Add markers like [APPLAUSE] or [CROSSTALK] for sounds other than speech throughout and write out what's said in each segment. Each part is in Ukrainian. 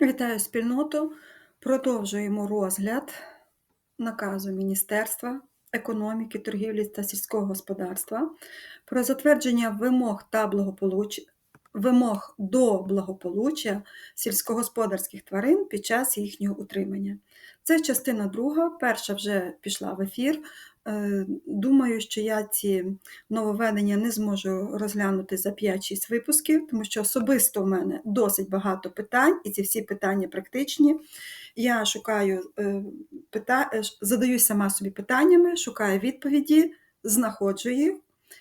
Вітаю спільноту. Продовжуємо розгляд наказу Міністерства економіки, торгівлі та сільського господарства про затвердження вимог та благополуччя вимог до благополуччя сільськогосподарських тварин під час їхнього утримання. Це частина друга, перша вже пішла в ефір. Е, Думаю, що я ці нововведення не зможу розглянути за 5-6 випусків, тому що особисто в мене досить багато питань, і ці всі питання практичні. Я шукаю е, е, задаюсь сама собі питаннями, шукаю відповіді, знаходжу їх.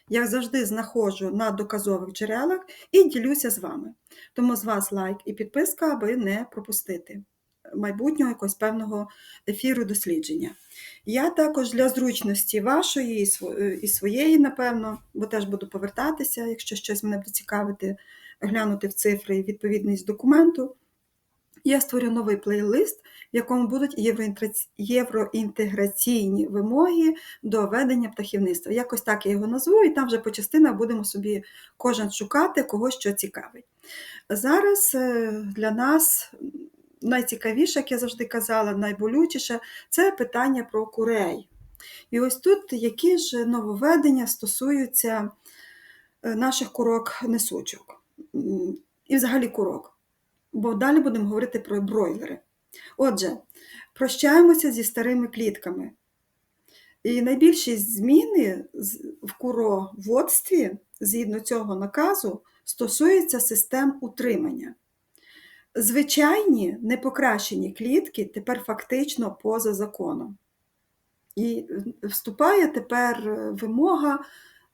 Як завжди, знаходжу на доказових джерелах і ділюся з вами. Тому з вас лайк і підписка, аби не пропустити майбутнього якогось певного ефіру дослідження. Я також для зручності вашої е, і своєї, напевно, бо теж буду повертатися, якщо щось мене буде цікавити, глянути в цифри і відповідність документу. Я створю новий плейлист, в якому будуть євроінтеграційні вимоги до ведення птахівництва. Якось так я його назву, і там вже по частинах будемо собі кожен шукати, кого що цікавить. Зараз е, для нас найцікавіше, як я завжди казала, найболючіше це питання про курей. І ось тут які ж нововведення стосуються е, наших курок-несучок і взагалі курок. Бо далі будемо говорити про бройлери. Отже, прощаємося зі старими клітками. І найбільші зміни в куроводстві, згідно цього наказу, стосуються систем утримання. Звичайні непокращені клітки тепер фактично поза законом. І е, вступає тепер е, вимога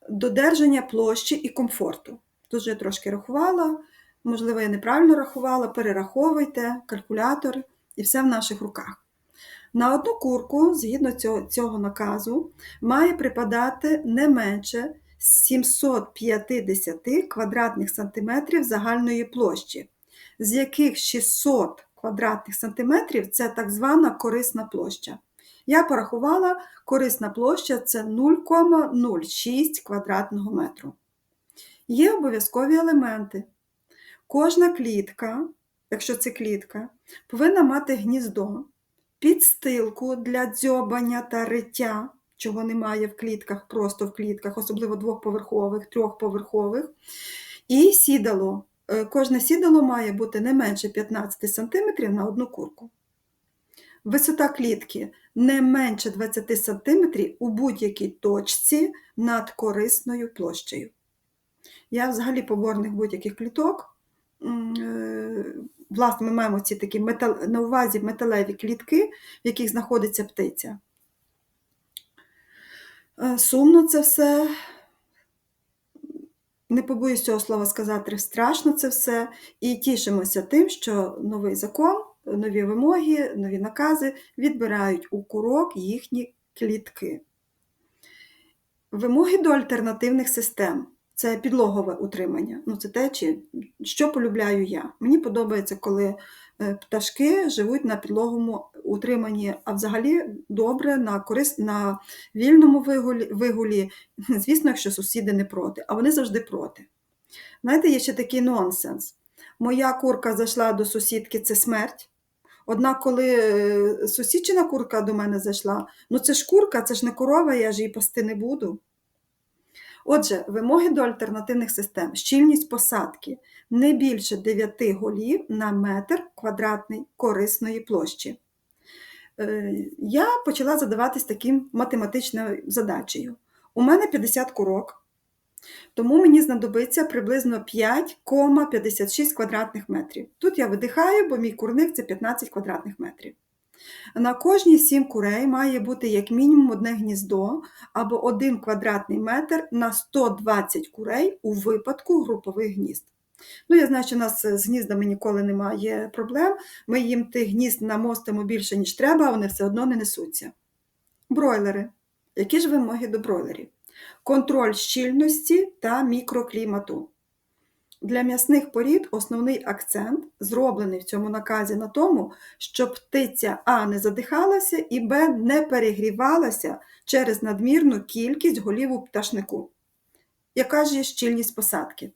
додержання площі і комфорту. Тут же я трошки рахувала, можливо, я неправильно рахувала, перераховуйте калькулятор, і все в наших руках. На одну курку, згідно цього, цього наказу, має припадати не менше 750 квадратних сантиметрів загальної площі, з яких 600 квадратних сантиметрів це так звана корисна площа. Я порахувала, корисна площа це 0,06 квадратного метру. Є обов'язкові елементи. Кожна клітка, якщо це клітка, повинна мати гніздо, підстилку для дзьобання та риття, чого немає в клітках, просто в клітках, особливо двохповерхових, трьохповерхових, і сідало. Е, Кожне сідало має бути не менше 15 см на одну курку. Висота клітки не менше 20 см у будь-якій точці над корисною площею. Я взагалі поборник будь-яких кліток. Е, Власне, ми маємо ці такі метал... на увазі металеві клітки, в яких знаходиться птиця. Е, Сумно це все. Не побоюсь цього слова сказати, страшно це все. І тішимося тим, що новий закон, нові вимоги, нові накази відбирають у курок їхні клітки. Вимоги до альтернативних систем це підлогове утримання. Ну, це те, чи, що полюбляю я. Мені подобається, коли е, пташки живуть на підлоговому утриманні, а взагалі добре на корис... на вільному вигулі, вигулі. Звісно, якщо сусіди не проти, а вони завжди проти. Знаєте, є ще такий нонсенс. Моя курка зайшла до сусідки, це смерть. Однак, коли е, сусідчина курка до мене зайшла, ну це ж курка, це ж не корова, я ж її пасти не буду. Отже, вимоги до альтернативних систем. Щільність посадки не більше 9 голів на метр квадратний корисної площі. Е, Я почала задаватись таким математичною задачею. У мене 50 курок, тому мені знадобиться приблизно 5,56 квадратних метрів. Тут я видихаю, бо мій курник це 15 квадратних метрів. На кожні 7 курей має бути як мінімум одне гніздо або 1 квадратний метр на 120 курей у випадку групових гнізд. Ну, я знаю, що у нас з гніздами ніколи немає проблем. Ми їм тих гнізд намостимо більше, ніж треба, а вони все одно не несуться. Бройлери. Які ж вимоги до бройлерів? Контроль щільності та мікроклімату. Для м'ясних порід основний акцент зроблений в цьому наказі на тому, щоб птиця А не задихалася і Б не перегрівалася через надмірну кількість голів у пташнику. Яка ж є щільність посадки?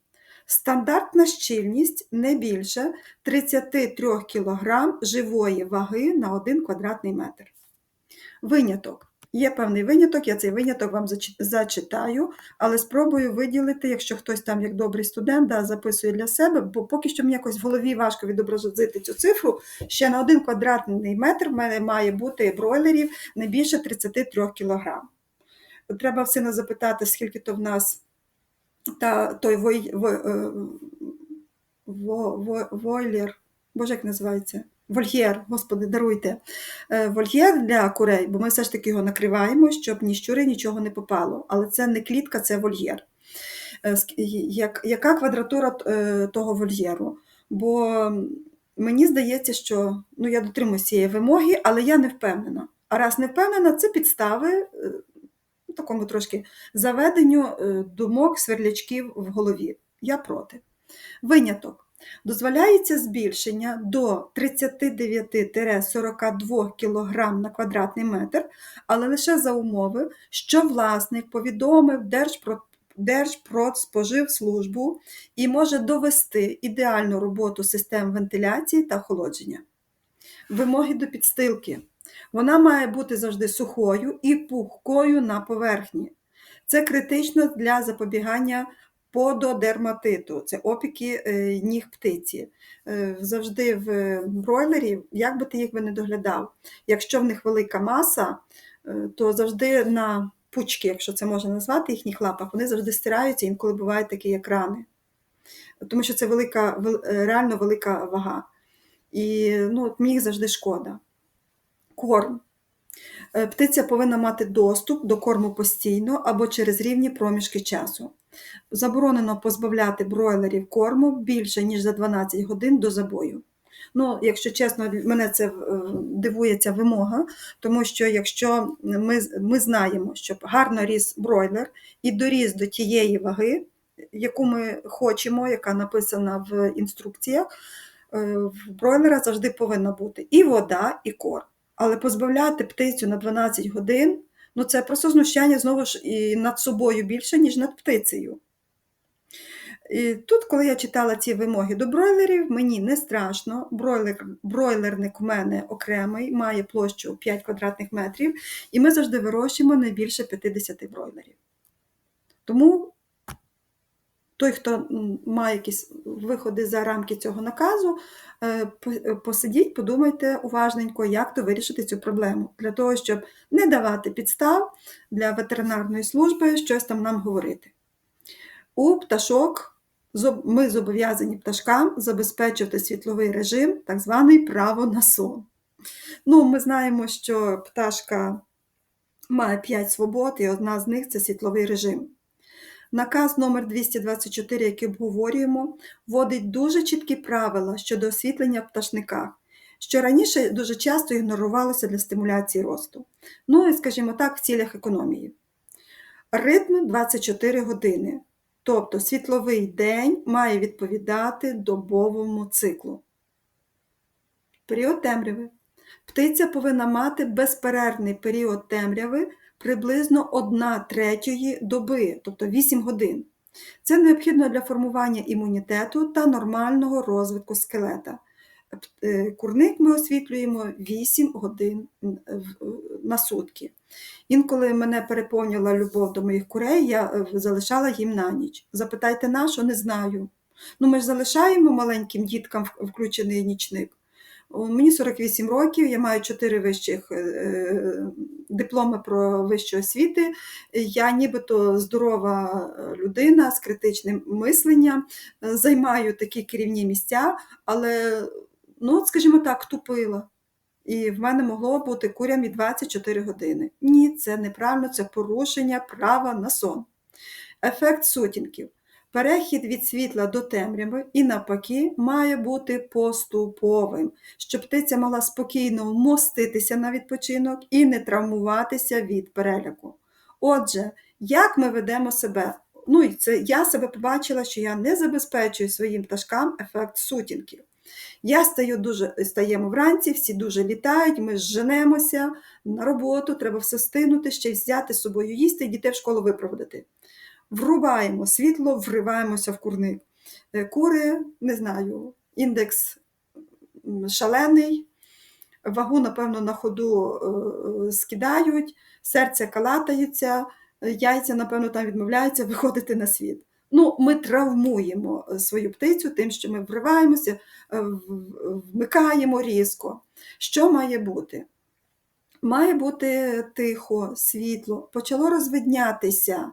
Стандартна щільність не більше 33 кг живої ваги на 1 квадратний метр. Виняток. Є певний виняток, я цей виняток вам зачитаю, але спробую виділити, якщо хтось там, як добрий студент, да, записує для себе, бо поки що мені якось в голові важко відобразити цю цифру. Ще на 1 квадратний метр в мене має бути бройлерів не більше 33 кг. Треба в сина запитати, скільки то в нас та той вой, во, е, во, во, войлер, боже, як називається? Вольєр, господи, даруйте. Е, Вольєр для курей, бо ми все ж таки його накриваємо, щоб ні щури, нічого не попало. Але це не клітка, це вольєр. Е, яка квадратура того вольєру? Бо мені здається, що ну, я дотримуюсь цієї вимоги, але я не впевнена. А раз не впевнена, це підстави такому трошки заведенню е, думок, сверлячків в голові. Я проти. Виняток. Дозволяється збільшення до 39-42 кг на квадратний метр, але лише за умови, що власник повідомив Держпро- Держпродспоживслужбу і може довести ідеальну роботу систем вентиляції та охолодження. Вимоги до підстилки. Вона має бути завжди сухою і пухкою на поверхні. Це критично для запобігання пододерматиту, це опіки е, ніг птиці. Е, Завжди в бройлері, як би ти їх не доглядав, якщо в них велика маса, е, то завжди на пучки, якщо це можна назвати, їхніх лапах, вони завжди стираються, інколи бувають такі як рани. Тому що це велика, е, реально велика вага. І ну, от завжди шкода. Корм. Е, Птиця повинна мати доступ до корму постійно або через рівні проміжки часу. Заборонено позбавляти бройлерів корму більше, ніж за 12 годин до забою. Ну, якщо чесно, мене це е, дивує ця вимога, тому що якщо ми, ми знаємо, щоб гарно ріс бройлер і доріс до тієї ваги, яку ми хочемо, яка написана в інструкціях, е, в бройлера завжди повинна бути і вода, і корм. Але позбавляти птицю на 12 годин ну це просто знущання знову ж і над собою більше, ніж над птицею. І тут, коли я читала ці вимоги до бройлерів, мені не страшно. Бройлер, бройлерник у мене окремий, має площу 5 квадратних метрів, і ми завжди вирощуємо не більше 50 бройлерів. Тому той, хто має якісь виходи за рамки цього наказу, е, е, посидіть, подумайте уважненько, як то вирішити цю проблему, для того, щоб не давати підстав для ветеринарної служби щось там нам говорити. У пташок ми зобов'язані пташкам забезпечувати світловий режим, так званий право на сон. Ну, ми знаємо, що пташка має 5 свобод, і одна з них це світловий режим. Наказ номер 224, який обговорюємо, вводить дуже чіткі правила щодо освітлення в пташниках, що раніше дуже часто ігнорувалося для стимуляції росту. Ну і, скажімо так, в цілях економії. Ритм 24 години, тобто світловий день має відповідати добовому циклу. Період темряви. Птиця повинна мати безперервний період темряви приблизно 1 третьої доби, тобто 8 годин. Це необхідно для формування імунітету та нормального розвитку скелета. Е, Курник ми освітлюємо 8 годин на сутки. Інколи мене переповнювала любов до моїх курей, я е, залишала їм на ніч. Запитайте на що, не знаю. Ну, ми ж залишаємо маленьким діткам включений нічник. Мені 48 років, я маю 4 вищих е, дипломи про вищу освіти. Я нібито здорова е, людина з критичним мисленням, е, займаю такі керівні місця, але, ну, скажімо так, тупила. І в мене могло бути курям і 24 години. Ні, це неправильно, це порушення права на сон. Ефект сутінків. Перехід від світла до темряви і навпаки має бути поступовим, щоб птиця могла спокійно вмоститися на відпочинок і не травмуватися від переляку. Отже, як ми ведемо себе? Ну і це я себе побачила, що я не забезпечую своїм пташкам ефект сутінків. Я стаю дуже, стаємо вранці, всі дуже літають, ми женемося на роботу, треба все стинути, ще й взяти з собою їсти і дітей в школу випроводити. Врубаємо світло, вриваємося в курник. Е, Кури, не знаю, індекс шалений, вагу, напевно, на ходу е, скидають, серце калатається, е, яйця, напевно, там відмовляються [LAUGHS] виходити на світ. Ну, ми травмуємо е, свою птицю тим, що ми вриваємося, е, вмикаємо різко. Що має бути? Має бути тихо, світло, почало розвиднятися.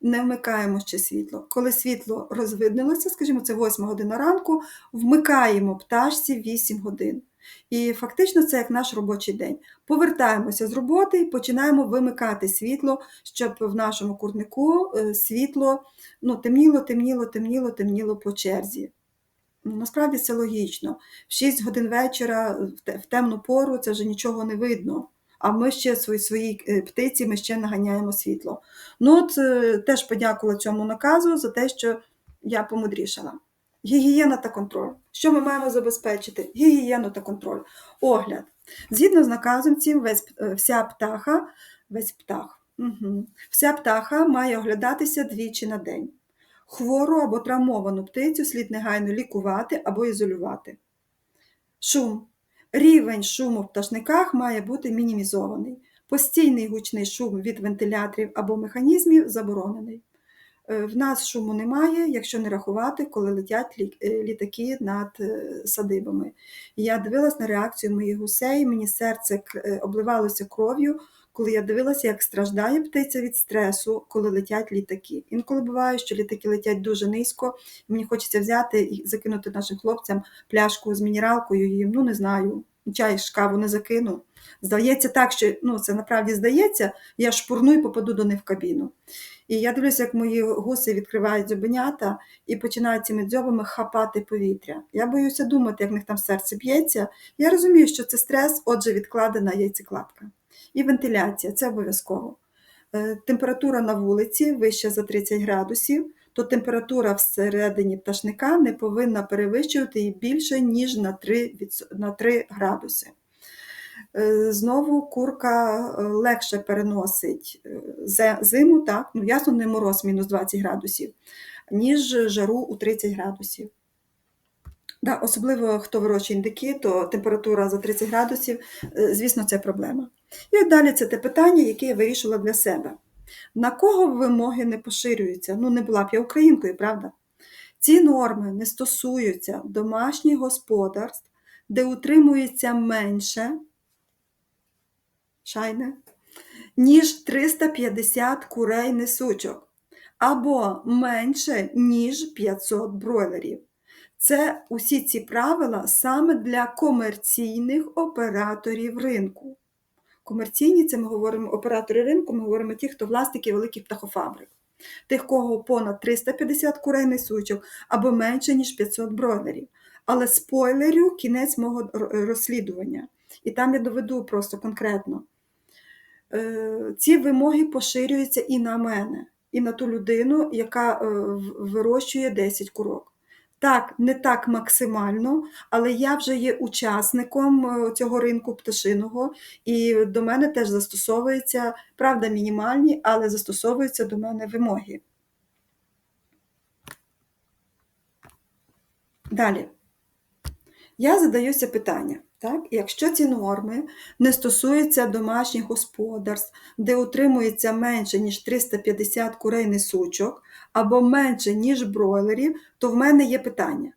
Не вмикаємо ще світло. Коли світло розвиднилося, скажімо, це 8 година ранку, вмикаємо пташці 8 годин. І фактично це як наш робочий день. Повертаємося з роботи і починаємо вимикати світло, щоб в нашому курнику е, світло ну, темніло, темніло, темніло, темніло по черзі. Ну, Насправді це логічно. В 6 годин вечора, в темну пору, це вже нічого не видно. А ми ще свої, свої е, птиці ми ще наганяємо світло. Ну, от е, теж подякувала цьому наказу за те, що я помудрішала. Гігієна та контроль. Що ми маємо забезпечити? Гігієну та контроль. Огляд. Згідно з наказом цим, весь, е, вся птаха, весь птах, угу. вся птаха має оглядатися двічі на день. Хвору або травмовану птицю слід негайно лікувати або ізолювати. Шум. Рівень шуму в пташниках має бути мінімізований. Постійний гучний шум від вентиляторів або механізмів заборонений. Е, В нас шуму немає, якщо не рахувати, коли летять е, літаки над е, садибами. Я дивилась на реакцію моїх гусей, мені серце обливалося кров'ю, коли я дивилася, як страждає птиця від стресу, коли летять літаки. Інколи буває, що літаки летять дуже низько, мені хочеться взяти і закинути нашим хлопцям пляшку з мінералкою, їм, ну не знаю, чай з каву не закину. Здається так, що ну, це насправді здається, я шпурну і попаду до них в кабіну. І я дивлюся, як мої гуси відкривають зубенята і починають цими дзьобами хапати повітря. Я боюся думати, як в них там серце б'ється. Я розумію, що це стрес, отже, відкладена яйцекладка. І вентиляція це обов'язково. Е, Температура на вулиці вища за 30 градусів, то температура всередині пташника не повинна перевищувати її більше, ніж на 3, на 3 градуси. Е, Знову курка е, легше переносить зиму, так, ну ясно, не мороз мінус 20 градусів, ніж жару у 30 градусів. Да, особливо хто вирощує індики, то температура за 30 градусів, звісно, це проблема. І далі це те питання, яке я вирішила для себе. На кого вимоги не поширюються? Ну, не була б я українкою, правда? Ці норми не стосуються домашніх господарств, де утримується менше шайне, ніж 350 курей несучок, або менше, ніж 500 бройлерів. Це усі ці правила саме для комерційних операторів ринку. Комерційні це ми говоримо оператори ринку, ми говоримо ті, хто власники великих птахофабрик. Тих, кого понад 350 курей несучок або менше, ніж 500 бройлерів. Але спойлерю кінець мого розслідування. І там я доведу просто конкретно. Е, Ці вимоги поширюються і на мене, і на ту людину, яка е, вирощує 10 курок. Так, не так максимально, але я вже є учасником е, цього ринку пташиного, і до мене теж застосовуються, правда, мінімальні, але застосовуються до мене вимоги. Далі. Я задаюся питання, так? якщо ці норми не стосуються домашніх господарств, де утримується менше, ніж 350 курей несучок, або менше, ніж бройлерів, то в мене є питання.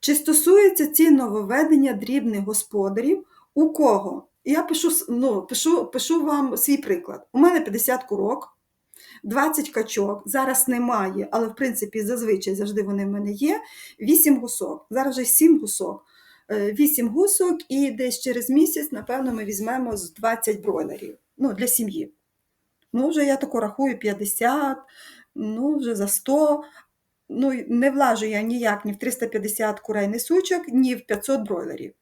Чи стосуються ці нововведення дрібних господарів у кого? Я пишу, ну, пишу, пишу вам свій приклад. У мене 50 курок, 20 качок, зараз немає, але в принципі зазвичай завжди вони в мене є. 8 гусок. Зараз вже 7 гусок. Е, 8 гусок, і десь через місяць, напевно, ми візьмемо з 20 бройлерів ну, для сім'ї. Ну, вже я тако рахую 50, ну, вже за 100. Ну, не влажу я ніяк ні в 350 курей несучок, ні в 500 бройлерів.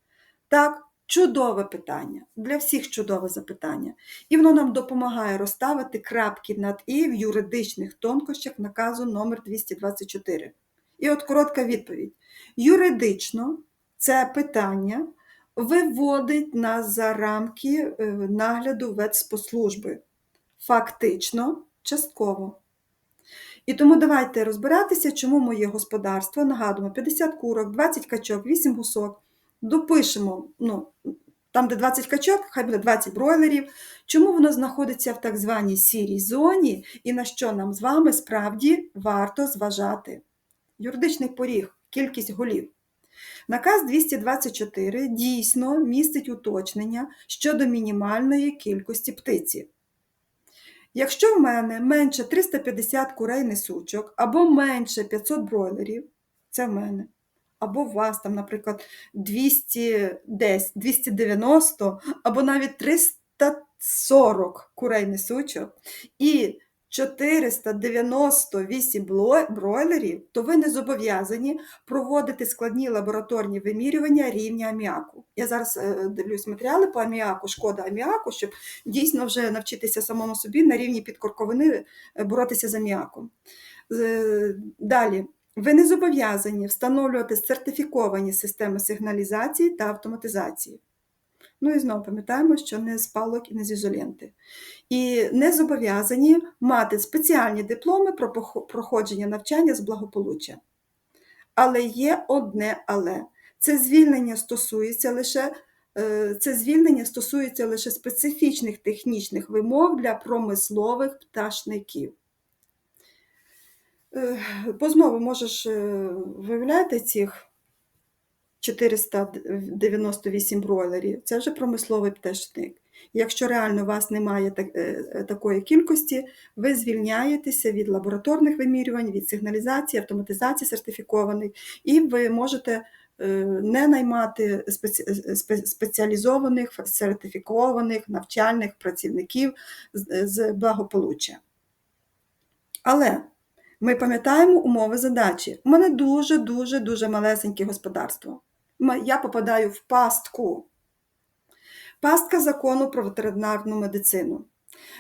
Так, чудове питання. Для всіх чудове запитання. І воно нам допомагає розставити крапки над і в юридичних тонкощах наказу номер 224. І от коротка відповідь. Юридично це питання виводить нас за рамки е, нагляду Ветспослужби. Фактично, частково. І тому давайте розбиратися, чому моє господарство, нагадуємо, 50 курок, 20 качок, 8 гусок. Допишемо, ну, там, де 20 качок, хай буде 20 бройлерів. Чому воно знаходиться в так званій сірій зоні і на що нам з вами справді варто зважати? Юридичний поріг, кількість голів. Наказ 224 дійсно містить уточнення щодо мінімальної кількості птиці. Якщо в мене менше 350 курей несучок або менше 500 бройлерів, це в мене, або у вас там, наприклад, 210, 290 або навіть 340 курей несучок і 498 бройлерів, то ви не зобов'язані проводити складні лабораторні вимірювання рівня аміаку. Я зараз е, дивлюсь матеріали по аміаку, шкода аміаку, щоб дійсно вже навчитися самому собі на рівні підкорковини е, боротися з аміаком. Е, Далі. Ви не зобов'язані встановлювати сертифіковані системи сигналізації та автоматизації. Ну і знову пам'ятаємо, що не з палок і не з ізоленти. І не зобов'язані мати спеціальні дипломи про проходження навчання з благополуччя. Але є одне але. Це звільнення стосується лише е, це звільнення стосується лише специфічних технічних вимог для промислових пташників. Е, Бо знову можеш е, виявляти цих 498 бройлерів, це вже промисловий пташник. Якщо реально у вас немає е, е, такої кількості, ви звільняєтеся від лабораторних вимірювань, від сигналізації, автоматизації сертифікованих, і ви можете е, не наймати спеці- спе- спеціалізованих, сертифікованих навчальних працівників з благополуччя. Але ми пам'ятаємо умови задачі. У мене дуже-дуже дуже малесеньке господарство. Я попадаю в пастку. Пастка закону про ветеринарну медицину.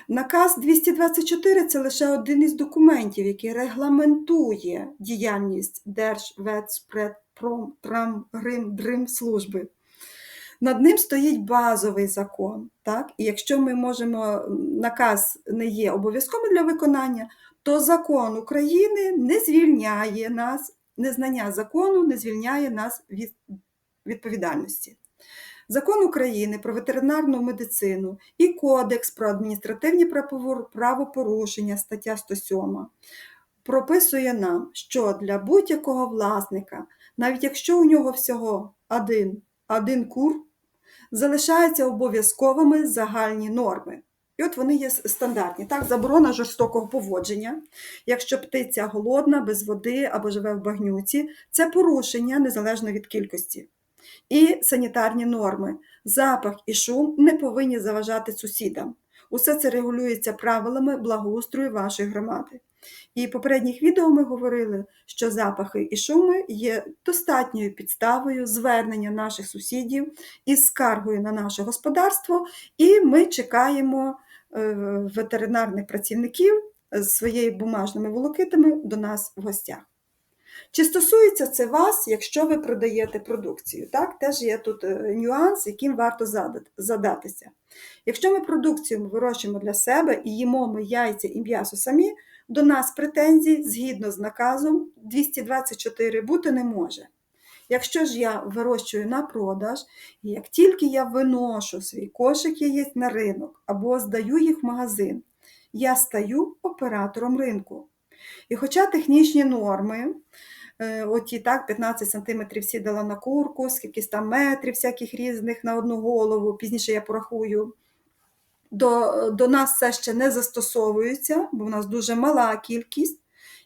Наказ 224 це лише один із документів, який регламентує діяльність Держветспредпромтрам-Грим-Дрим-служби. Над ним стоїть базовий закон. Так? І якщо ми можемо, наказ не є обов'язковим для виконання, то закон України не звільняє нас, незнання закону не звільняє нас від відповідальності. Закон України про ветеринарну медицину і Кодекс про адміністративні правопорушення, стаття 107, прописує нам, що для будь-якого власника, навіть якщо у нього всього один, один кур, залишаються обов'язковими загальні норми. І от вони є стандартні. Так, заборона жорстокого поводження. Якщо птиця голодна, без води або живе в багнюці, це порушення незалежно від кількості. І санітарні норми. Запах і шум не повинні заважати сусідам. Усе це регулюється правилами благоустрою вашої громади. І в попередніх відео ми говорили, що запахи і шуми є достатньою підставою звернення наших сусідів із скаргою на наше господарство, і ми чекаємо ветеринарних працівників з своїми бумажними волокитами до нас в гостях. Чи стосується це вас, якщо ви продаєте продукцію? Так, теж є тут е, нюанс, яким варто задатися. Якщо ми продукцію вирощуємо для себе і їмо ми яйця і м'ясо самі, до нас претензій згідно з наказом 224 бути не може. Якщо ж я вирощую на продаж, і як тільки я виношу свій кошик яєць на ринок або здаю їх в магазин, я стаю оператором ринку. І хоча технічні норми, е, оті так, 15 см сідала на курку, скільки там метрів всяких різних на одну голову, пізніше я порахую, до, до нас все ще не застосовуються, бо в нас дуже мала кількість.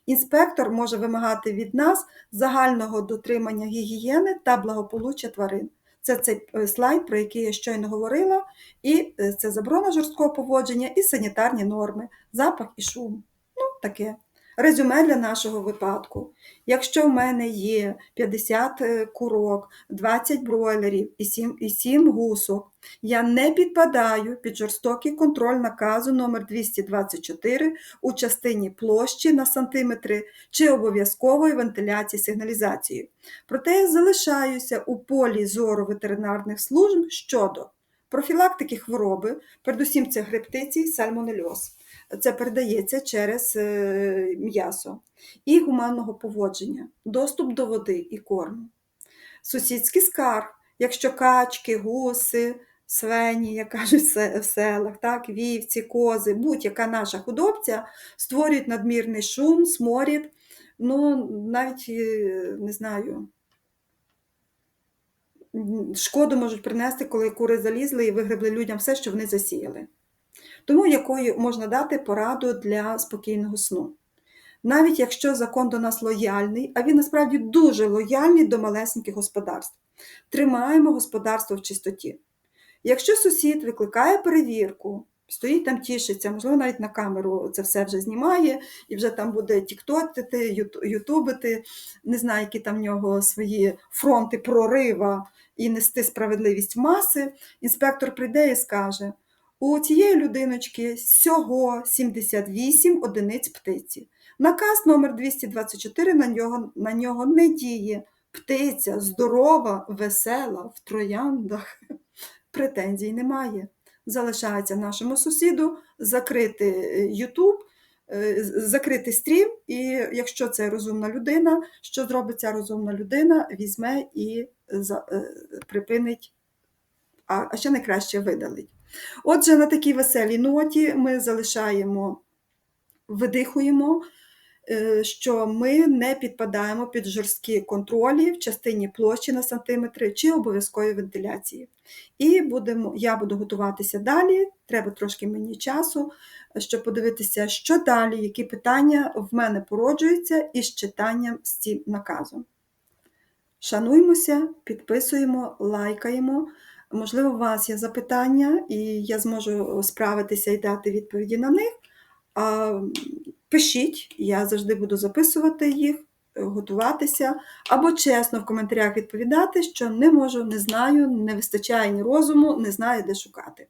Інспектор може вимагати від нас загального дотримання гігієни та благополуччя тварин. Це цей е, слайд, про який я щойно говорила, і е, це заборона жорсткого поводження і санітарні норми, запах і шум. Ну, таке. Резюме для нашого випадку. Якщо в мене є 50 е, курок, 20 бройлерів і 7, і 7 гусок, я не підпадаю під жорстокий контроль наказу номер 224 у частині площі на сантиметри чи обов'язкової вентиляції сигналізацією. Проте я залишаюся у полі зору ветеринарних служб щодо профілактики хвороби, передусім це гриптицій, сальмонельоз, це передається через е, м'ясо, і гуманного поводження, доступ до води і корму. Сусідський скарб, якщо качки, гуси, свині, як кажуть в селах, так, вівці, кози, будь-яка наша худобця створюють надмірний шум, сморід, ну, навіть е, не знаю. Шкоду можуть принести, коли кури залізли і вигребли людям все, що вони засіяли. Тому якою можна дати пораду для спокійного сну. Навіть якщо закон до нас лояльний, а він насправді дуже лояльний до малесеньких господарств, тримаємо господарство в чистоті. Якщо сусід викликає перевірку, стоїть там тішиться, можливо, навіть на камеру це все вже знімає, і вже там буде тіктотити, ютубити, не знаю, які там в нього свої фронти прорива і нести справедливість в маси, інспектор прийде і скаже: у цієї людиночки всього 78 одиниць птиці. Наказ номер 224 на нього, на нього не діє. Птиця здорова, весела, в трояндах. [LAUGHS] Претензій немає. Залишається нашому сусіду закрити YouTube, закрити стрім, і якщо це розумна людина, що зробить ця розумна людина, візьме і е, припинить, а ще найкраще видалить. Отже, на такій веселій ноті ми залишаємо, видихуємо, е, що ми не підпадаємо під жорсткі контролі в частині площі на сантиметри чи обов'язкової вентиляції. І будемо, я буду готуватися далі. Треба трошки мені часу, щоб подивитися, що далі, які питання в мене породжуються із читанням з цим наказом. Шануймося, підписуємо, лайкаємо. Можливо, у вас є запитання, і я зможу справитися і дати відповіді на них. Пишіть, я завжди буду записувати їх, е, готуватися, або чесно в коментарях відповідати, що не можу, не знаю, не вистачає ні розуму, не знаю, де шукати.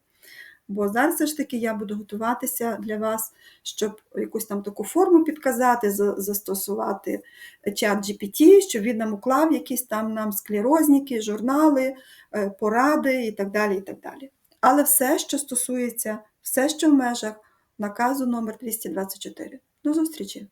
Бо зараз все ж таки я буду готуватися для вас, щоб якусь там таку форму підказати, застосувати чат GPT, щоб він нам уклав якісь там нам склерозніки, журнали, е, поради і так далі. і так далі. Але все, що стосується, все, що в межах наказу номер 224. До зустрічі!